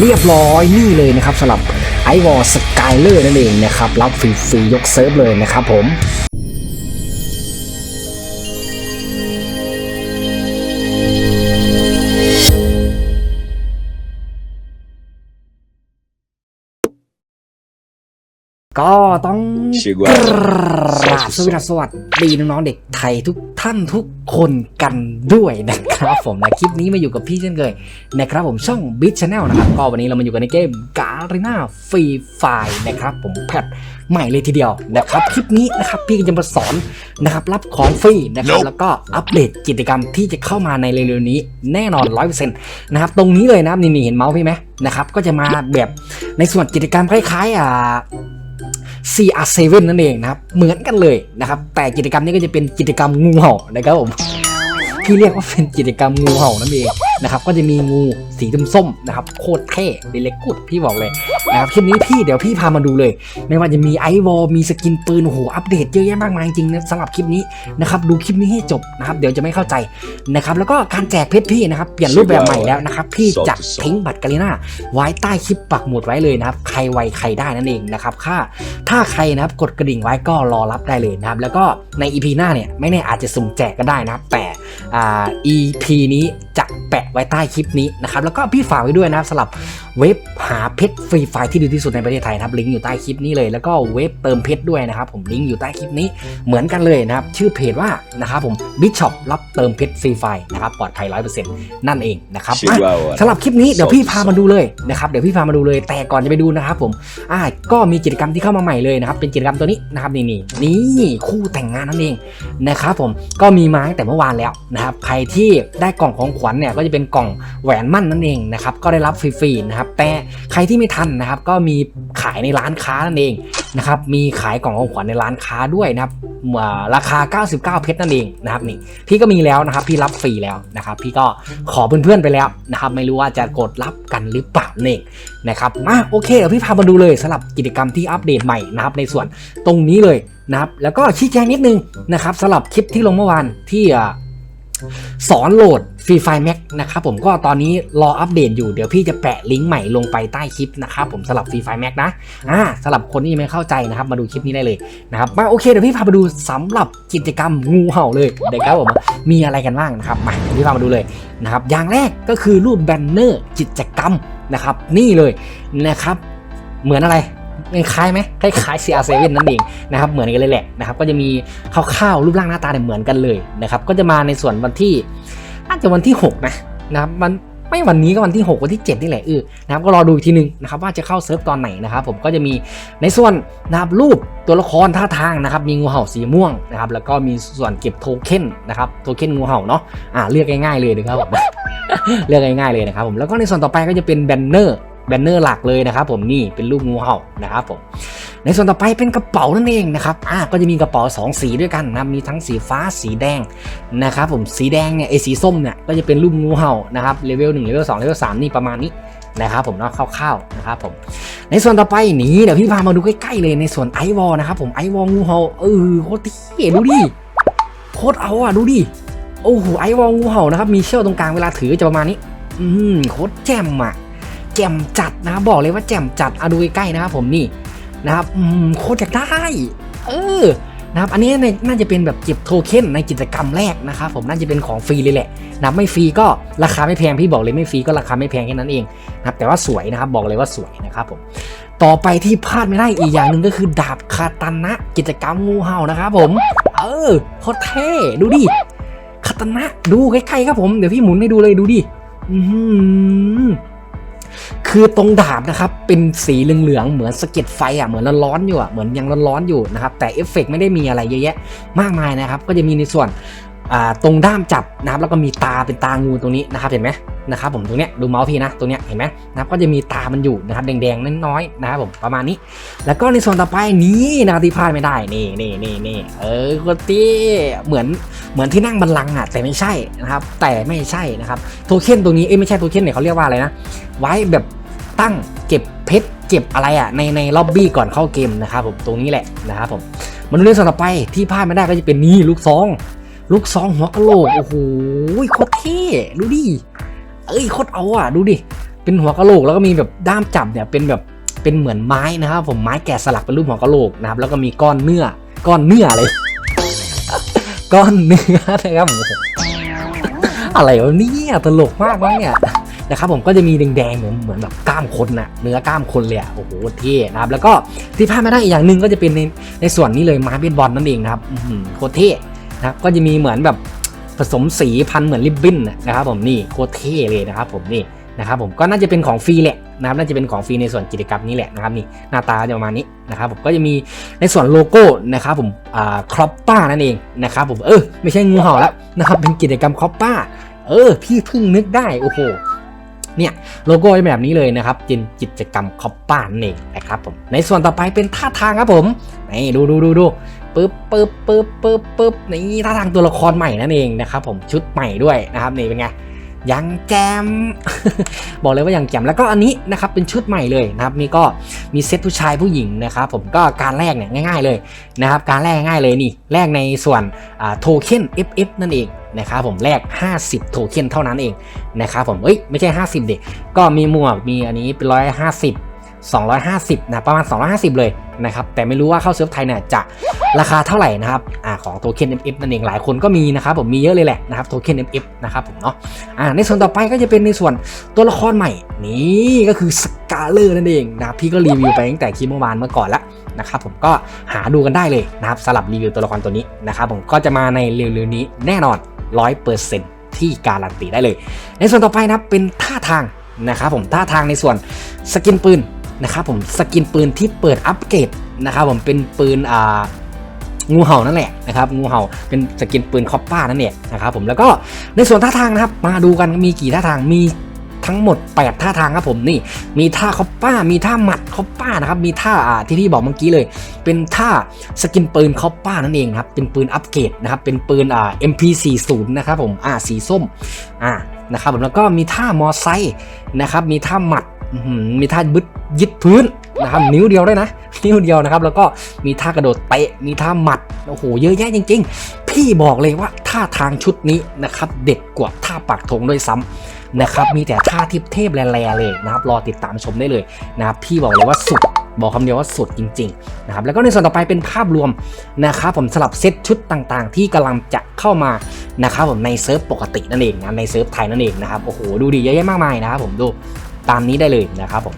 เรียบร้อยนี่เลยนะครับสำหรับไอวอลสกายเลอร์นั่นเองนะครับ รับฟรีๆยกเซิร์ฟเลยนะครับผมก็ต้อง Chegou ก a ราบสวัสดีสวัสดีน้องๆเด็กไทยทุก ท่านทุกคนกันด้วยนะครับผมนะคลิปนี้มาอยู่กับพี่เช่นเคยนะครับผมช่อง b i t Channel นะครับก็วันนี้เรามาอยู่กันในเกม Garena Free Fire นะครับผมแพทใหม่เลยทีเดียวนะครับคลิปนี้นะครับพี่ก็จะมาสอนนะครับรับของฟรีนะครับ Nope แล้วก็อัปเดตกิจกรรมที่จะเข้ามาในเร็วๆนี้แน่นอน100%นะครับตรงนี้เลยนะครับนี่ๆเห็นเมาส์พี่ไหมนะครับก็จะมาแบบในส่วนกิจกรรมคล้ายๆอ่า CR7 นั่นเองนะครับเหมือนกันเลยนะครับแต่กิจกรรมนี้ก็จะเป็นกิจกรรมงูเห่านะครับผม ที่เรียกว่าเป็นกิจกรรมงูเห่านั่นเองนะครับก็จะมีงูสีส้มๆนะครับโคตรเท่เดเล็กกุดพี่บอกเลยนะครับคลิปนี้พี่เดี๋ยวพี่พามาดูเลย ไม่ว่าจะมีไอวอลมีสกินปืนโอ้โหอัปเดตเยอะแยะมากมายจริงนะสำหรับคลิปนี้นะครับดูคลิปนี้ให้จบนะครับเดี๋ยวจะไม่เข้าใจนะครับแล้วก็การแจกเพชรพี่นะครับเปลี่ยนรูปแบบใหม่แล้วนะครับพี่จะทิ้งบัตรกาลิน่าไว้ใต้คลิปปักหมุดไว้เลยนะครับใครไวใครได้นั่นเองนะครับค่าถ้าใครนะครับกดกระดิ่งไว้ก็รอรับได้เลยนะครับแล้วก็ใน EP หน้าเนี่ยไม่แน่อาจจะสุ่มแจกก็ได้นะครับแต่ EP นี้จะแปะไว้ใต้คลิปนี้นะครับ แล้วก็พี่ฝากไว้ด้วยนะครับสำหรับเว็บหาเพชรฟรีไฟล์ที่ดีที่สุดในประเทศไทยนะครับลิงก์อยู่ใต้คลิปนี้เลย แล้วก็เว็บเติมเพชรด้วยนะครับ ผมลิงก์อยู่ใต้คลิปนี้เหมือนกันเลยนะครับ ชื่อเพจว่านะครับผมบิชช็อปรับเติมเพชรฟรีไฟล์นะครับปลอดภัย100%นั่นเองนะครับอะ Chegou a hora. สำหรับคลิปนี้เดี๋ยวพี่พามาดูเลยนะครับเดี๋ยวพี่พามาดูเลยแต่ก่อนจะไปดูนะครับผมอ่าก็มีกิจกรรมที่เข้ามาใหม่เลยนะครับเป็นกิจกรรมตัวนี้นะครับนี่นี่นี่คู่แต่งงานนั่นเองนะครับผมก็มีมาตั้งแต่เมื่อวานแล้วนะครับใครที่ได้กล่องของขวัญเนี่ยก็จะเป็นกล่องแหวนมั่นนั่นเองนะครับก็ได้รับฟรีๆนะครับแต่ใครที่ไม่ทันนะครับก็มีขายในร้านค้านั่นเองนะครับมีขายกล่องของขวัญในร้านค้าด้วยนะครับอ่าราคา 99 เพชรนั่นเองนะครับนี่พี่ก็มีแล้วนะครับพี่รับฟรีแล้วนะครับพี่ก็ขอเพื่อนๆไปแล้วนะครับไม่รู้ว่าจะกดรับกันหรือเปล่าเนี่ยนะครับมาโอเคเดี๋ยวพี่พามาดูเลยสำหรับกิจกรรมที่อัปเดตใหม่นะครับในส่วนตรงนี้เลยนะครับแล้วก็ชี้แจงนิดนึงนะครับสำหรับคลิปที่ลงเมื่อวานที่ สอนโหลดฟรีไฟแม็กนะครับผมก็ตอนนี้รออัปเดตอยู่เดี๋ยวพี่จะแปะลิงก์ใหม่ลงไปใต้คลิปนะครับผมสำหรับฟรีไฟแม็กนะอ่าสำหรับคนที่ยังไม่เข้าใจนะครับมาดูคลิปนี้ได้เลยนะครับมาโอเคเดี๋ยวพี่พาไปดูสำหรับกิจกรรมงูเห่าเลยเด็กครับผมมีอะไรกันบ้างนะครับมาเดี๋ยวพี่พามาดูเลยนะครับอย่างแรกก็คือรูปแบนเนอร์กิจกรรมนะครับนี่เลยนะครับเหมือนอะไร คล้ายไหมคล้ายๆ CR7 นั่นเองนะครับเหมือนกันเลยแหละนะครับก็จะมีคร่าวๆรูปร่างหน้าตาเนี่ยเหมือนกันเลยนะครับก็จะมาในส่วนวันที่น่าจะวันที่ 6 นะนะครับมันไม่วันนี้ก็วันที่ 6 วันที่ 7 นี่แหละเออนะครับก็รอดูอีกทีนึงนะครับว่าจะเข้าเซิร์ฟตอนไหนนะครับผมก็จะมีในส่วนนะครับรูปตัวละครท่าทางนะครับมีงูเห่าสีม่วงนะครับแล้วก็มีส่วนเก็บโทเค็นนะครับโทเค็นงูเห่าเนาะอ่าเลือกง่ายๆเลยนะครับผมเลือกง่ายๆเลยนะครับผมแล้วก็ในส่วนต่อไปก็จะเป็นแบนเนอร์ แบนเนอร์หลักเลยนะครับผมนี่เป็นรูปงูเห่านะครับผมในส่วนต่อไปเป็นกระเป๋านั่นเองนะครับอ่าก็จะมีกระเป๋าสองสีด้วยกันนะมีทั้งสีฟ้าสีแดงนะครับผมสีแดงเนี่ยไอสีส้มเนี่ยก็จะเป็นรูปงูเห่านะครับเลเวลหนึ่งเลเวลสองเลเวลสามนี่ประมาณนี้นะครับผมเนาะคร่าวๆนะครับผมในส่วนต่อไปนี้เดี๋ยวพี่พามาดูใกล้ๆเลยในส่วนไอวอลนะครับผมไอวอลงูเห่าเออโคตรเท่ดูดิโคตรเอาอะดูดิโอ้โหไอวอลงูเห่านะครับมีเชือกตรงกลางเวลาถือจะประมาณนี้ อืมโคตรแจ่มอะ แจ่มจัดนะบอกเลยว่าแจ่มจัดเอาดูใกล้ๆนะครับผมนี่นะครับโคตรอยากได้เออนะครับอันนี้น่าจะเป็นแบบเก็บโทเค็นในกิจกรรมแรกนะครับผมน่าจะเป็นของฟรีเลยแหละนะไม่ฟรีก็ราคาไม่แพงพี่บอกเลยไม่ฟรีก็ราคาไม่แพงแค่นั้นเองนะครับแต่ว่าสวยนะครับบอกเลยว่าสวยนะครับผมต่อไปที่พลาดไม่ได้อีกอย่างหนึ่งก็คือดาบคาตานะกิจกรรมงูเห่านะครับผม เออโคตรเท่ดูดิคาตานะดูใกล้ๆครับผมเดี๋ยวพี่หมุนให้ดูเลยดูดิอื้อ คือตรงดาบนะครับเป็นสีเหลืองๆเหมือนสะเก็ดไฟอะเหมือนร้อนๆอยู่อะเหมือนยังร้อนๆอยู่นะครับแต่เอฟเฟกต์ไม่ได้มีอะไรเยอะแยะมากมายนะครับก็จะมีในส่วน ตรงด้ามจับนะครับแล้วก็มีตาเป็นตางูตรงนี้นะครับเห็นไหมนะครับผมตรงเนี้ยดูเมาส์พี่นะตรงเนี้ยเห็นไหมนะครับก็จะมีตามันอยู่นะครับแดงๆน้อยๆนะครับผมประมาณนี้ แล้วก็ในส่วนต่อไปนี้นะที่พลาดไม่ได้นี่นี่นี่นี่เออคตรเตี้เหมือนเหมือนที่นั่งบันลังอะแต่ไม่ใช่นะครับแต่ไม่ใช่นะครับโทเค็นตรงนี้เอ้ไม่ใช่โทเค็นเนี่ยเขาเรียกว่าอะไรนะไว้แบบตั้งเก็บเพชรเก็บอะไรอะในในล็อบบี้ก่อนเข้าเกมนะครับผมตรงนี้แหละนะครับผมมาดูในส่วนต่อไปที่พลาดไม่ได้ก็จะเป็นนี่ลูกซอง ลูกซองหัวกะโหลก โอ้โหโคตรเท่ดูดิ เอ้ยโคตรเอาอะ ดูดิ เป็นหัวกะโหลกแล้วก็มีแบบด้ามจับเนี่ยเป็นแบบเป็นเหมือนไม้นะครับผมไม้แกะสลักเป็นรูปหัวกะโหลกนะครับแล้วก็มีก้อนเนื้อ ก้อนเนื้ออะไรก้อนเนื้อนะครับผมอะไรวะเนี่ยตลกมากวะเนี่ยนะครับผมก็จะมีแดงๆเหมือนเหมือนแบบกล้ามคนน่ะเนื้อกล้ามคนเลยอะโอ้โหเท่นะครับแล้วก็ที่พลาดไม่ได้อีกอย่างหนึ่งก็จะเป็นในในส่วนนี้เลยไม้เบสบอลนั่นเองนะครับโคตรเท่ นะครับก็จะมีเหมือนแบบผสมสีพันเหมือนริบบิ้นนะครับผมนี่โคตรเท่เลยนะครับผมนี่นะครับผมก็น่าจะเป็นของฟรีแหละนะครับน่าจะเป็นของฟรีในส่วนกิจกรรมนี้แหละนะครับนี่หน้าตาจะประมาณนี้นะครับผมก็จะมีในส่วนโลโก้นะครับผมอ่าครอปป้านั่นเองนะครับผมเออไม่ใช่งูเห่าแล้วนะครับเป็นกิจกรรมครอปป้า เออ พี่เพิ่งนึกได้โอ้โหเนี่ยโลโก้แบบนี้เลยนะครับจินกิจกรรมคอปป้านั่นเองนะครับผมในส่วนต่อไปเป็นท่าทางครับผมนี่ดูดูดูดู ปึ๊บปึ๊บปึ๊บปึ๊บปึ๊บนี่ท่าทางตัวละครใหม่นั่นเองนะครับผมชุดใหม่ด้วยนะครับนี่เป็นไงยังแจม บอกเลยว่ายังแจมแล้วก็อันนี้นะครับเป็นชุดใหม่เลยนะครับนี่ก็มีเซตผู้ชายผู้หญิงนะครับผมก็การแรกเนี่ยง่าย ๆเลยนะครับการแรกง่ายเลยนี่แรกในส่วนโทเค็น FF นั่นเองนะครับผมแรก50 โทเค็นเท่านั้นเองนะครับผมเอ้ยไม่ใช่ 50เด็กก็มีหมวกมีอันนี้เป็น150 250นะประมาณ 250 เลยนะครับแต่ไม่รู้ว่าเข้าเซิร์ฟไทยเนี่ยจะราคาเท่าไหร่นะครับอ่าของโทเค็น MF นั่นเองหลายคนก็มีนะครับผมมีเยอะเลยแหละนะครับโทเค็น MF นะครับผมเนาะอ่าในส่วนต่อไปก็จะเป็นในส่วนตัวละครใหม่นี่ก็คือสกาเลอร์นั่นเองนะพี่ก็รีวิวไปตั้งแต่คลิปเมื่อวานเมื่อก่อนละนะครับผมก็หาดูกันได้เลยนะครับสลับรีวิวตัวละครตัวนี้นะครับผมก็จะมาในเร็วๆนี้แน่นอน100%ที่การันตีได้เลย ในส่วนต่อไปนะครับเป็นท่าทางนะครับผมท่าทางในส่วนสกินปืน นะครับผมสกินปืนที่เปิดอัปเกรดนะครับผมเป็นปืนอ่างูเห่านั่นแหละนะครับงูเห่าเป็นสกินปืนคอปป้านั่นเองนะครับผมแล้วก็ในส่วนท่าทางนะครับ มาดูกันมีกี่ท่าทางมีทั้งหมด 8 ท่าทางครับผมนี่ มีท่าคอปป้า มีท่าหมัดคอปป้านะครับ มีท่าอ่าที่พี่บอกเมื่อกี้เลย เป็นท่าสกินปืนคอปป้านั่นเองครับ เป็นปืนอัปเกรดนะครับ เป็นปืนอ่า MP40 นะครับผมอ่าสีส้มอ่านะครับผมแล้วก็มีท่ามอไซค์นะครับ มีท่าหมัด มีท่าบึดยึดพื้นนะครับนิ้วเดียวได้นะ นิ้วเดียวนะครับ แล้วก็มีท่ากระโดดเตะมีท่าหมัดโอ้โหเยอะแยะจริง ๆ พี่บอกเลยว่าท่าทางชุดนี้นะครับ เด็ดกว่าท่าปักธงด้วยซ้ำนะครับมีแต่ท่าทิพเทพแร่ๆเลยนะครับ รอติดตามชมได้เลยนะครับพี่บอกเลยว่าสุดบอกคำเดียวว่าสุดจริงๆนะครับแล้วก็ในส่วนต่อไปเป็นภาพรวมนะครับผมสลับเซตชุดต่างๆ ที่กำลังจะเข้ามานะครับผมในเซิร์ฟปกตินั่นเองนะในเซิร์ฟไทยนั่นเองนะครับโอ้โหดูดีเยอะแยะมากมายนะครับผมดู ตามนี้ได้เลยนะครับผม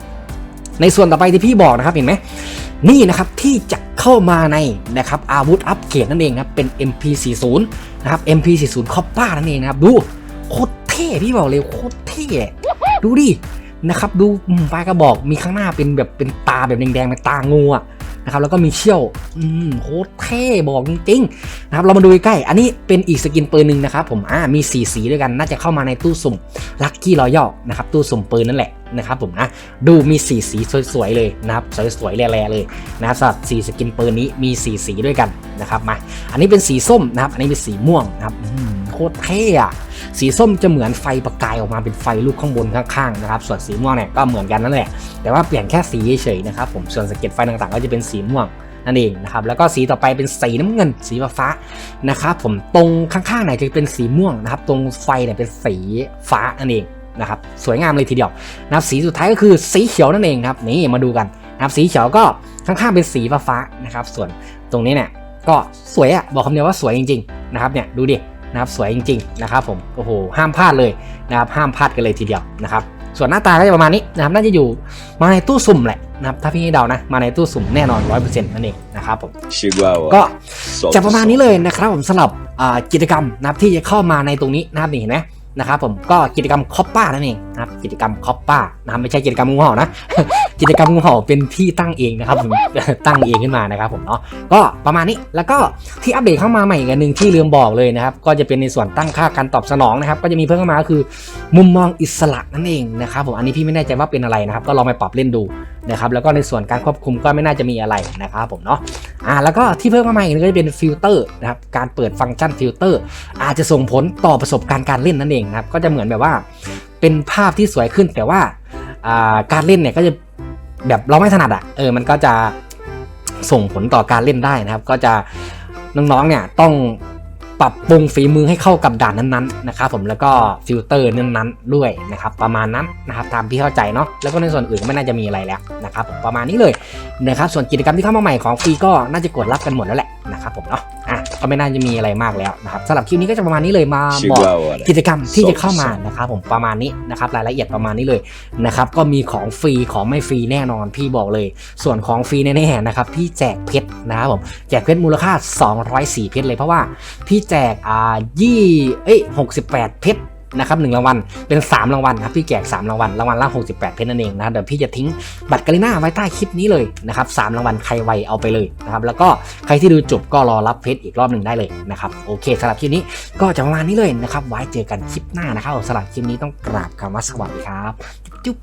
ในส่วนต่อไปที่พี่บอกนะครับเห็นไหมนี่นะครับที่จะเข้ามาในนะครับอาวุธอัปเกรดนั่นเองนะครับเป็น MP40 นะครับ MP40 คอปป้านั่นเองนะครับดูโคตรเท่พี่บอกเลยโคตรเท่ดูดินะครับดูปลายกระบอกมีข้างหน้าเป็นแบบเป็นตาแบบแดงๆเป็นตางูอะ นะครับแล้วก็มีเชี่ยวอืมโคตรเท่บอกจริงๆนะครับเรามาดูใกล้ๆอันนี้เป็นอีกสกินปืนหนึ่งนะครับผมอ่ามีสีสีด้วยกันน่าจะเข้ามาในตู้สุ่มลัคกี้รอยัลนะครับตู้สุ่มปืนนั่นแหละนะครับผมนะดูมีสีสีสวยๆเลยนะครับสวยๆแร่ๆเลยนะครับสำหรับสีสกินปืนนี้มีสีสีด้วยกันนะครับมาอันนี้เป็นสีส้มนะครับอันนี้เป็นสีม่วงนะครับ โคตรเท่อะสีส้มจะเหมือนไฟประกายออกมาเป็นไฟลูกข้างบนข้างๆนะครับ ส่วนสีม่วงเนี่ยก็เหมือนกันนั่นแหละ แต่ว่าเปลี่ยนแค่สีเฉยๆนะครับผม ส่วนสะเก็ตไฟต่างๆ ก็จะเป็นสีม่วงนั่นเองนะครับ แล้วก็สีต่อไปเป็นสีน้ำเงิน สีฟ้านะครับผม ตรงข้างๆไหนจะเป็นสีม่วงนะครับ ตรงไฟเนี่ยเป็นสีฟ้านั่นเองนะครับ สวยงามเลยทีเดียวนะครับ สีสุดท้ายก็คือสีเขียวนั่นเองครับ นี่มาดูกันนะครับ สีเขียวก็ข้างๆเป็นสีฟ้านะครับ ส่วนตรงนี้เนี่ยก็สวยอะบอกคำเดียวว่าสวยจริงๆนะครับเนี่ยดูดิ นะครับสวยจริงๆนะครับผมโอ้โหห้ามพลาดเลยนะครับห้ามพลาดกันเลยทีเดียวนะครับส่วนหน้าตาก็จะประมาณนี้นะครับน่าจะอยู่มาในตู้สุ่มแหละนะครับถ้าพี่ให้เดานะมาในตู้สุ่มแน่นอน100%นั่นเองนะครับผม Chihuahua. ก็ Solta จะประมาณ som. นี้เลยนะครับผมสำหรับอ่ากิจกรรมนะครับที่จะเข้ามาในตรงนี้นะครับนี่เห็นไหม นะครับผมก็กิจกรรมคอปป้านั่นเองนะครับกิจกรรมคอปป้านะครับไม่ใช่กิจกรรมงูเห่านะกิจกรรมงูเห่าเป็นที่ตั้งเองนะครับผมตั้งเองขึ้นมานะครับผมเนาะก็ประมาณนี้แล้วก็ที่อัปเดตเข้ามาใหม่อีกอันหนึ่งที่ลืมบอกเลยนะครับก็จะเป็นในส่วนตั้งค่าการตอบสนองนะครับก็จะมีเพิ่มเข้ามาคือ มุมมองอิสระนั่นเองนะครับผมอันนี้พี่ไม่แน่ใจว่าเป็นอะไรนะครับก็ลองไปปรับเล่นดู นะครับแล้วก็ในส่วนการควบคุมก็ไม่น่าจะมีอะไรนะครับผมเนาะอ่าแล้วก็ที่เพิ่มเข้ามาอีกก็จะเป็นฟิลเตอร์นะครับการเปิดฟังก์ชันฟิลเตอร์อาจจะส่งผลต่อประสบการณ์การเล่นนั่นเองครับก็จะเหมือนแบบว่า เป็นภาพที่สวยขึ้นแต่ว่าอ่าการเล่นเนี่ยก็จะแบบเราไม่ถนัดอะเออมันก็จะส่งผลต่อการเล่นได้นะครับ ก็จะน้องๆเนี่ยต้อง ปรับปรุงฝีมือให้เข้ากับด่านนั้นๆนะครับผมแล้วก็ฟิลเตอร์นั้นๆด้วยนะครับประมาณนั้นนะครับตามที่เข้าใจเนาะแล้วก็ในส่วนอื่นก็ไม่น่าจะมีอะไรแล้วนะครับผมประมาณนี้เลยนะครับส่วนกิจกรรมที่เข้ามาใหม่ของฟรีก็น่าจะกดรับกันหมดแล้วแหละนะครับผมเนาะ อะก็ไม่น่าจะมีอะไรมากแล้วนะครับสำหรับคลิปนี้ก็จะประมาณนี้เลยมาบอกกิจกรรมที่จะเข้ามานะครับผมประมาณนี้นะครับรายละเอียดประมาณนี้เลยนะครับก็มีของฟรีของไม่ฟรีแน่นอนพี่บอกเลย ส่วนของฟรีแน่ๆนะครับพี่แจกเพชรนะครับผมแจกเพชรมูลค่า 204เพชรเลยเพราะว่าพี่แจกอ่ายี่เอ้ย68เพชร นะครับหนึ่งรางวัลเป็น 3 รางวัลครับพี่แจก3รางวัลรางวัลละ68 เพชรนั่นเองนะเดี๋ยวพี่จะทิ้งบัตรกาลิน่าไว้ใต้คลิปนี้เลยนะครับสามรางวัลใครไวเอาไปเลยนะครับแล้วก็ใครที่ดูจบก็รอรับเพชรอีกรอบหนึ่งได้เลยนะครับโอเคสำหรับคลิปนี้ก็จะประมาณนี้เลยนะครับไว้เจอกันคลิปหน้านะครับสำหรับคลิปนี้ต้องกราบคำว่าสวัสดีครับจุ๊บ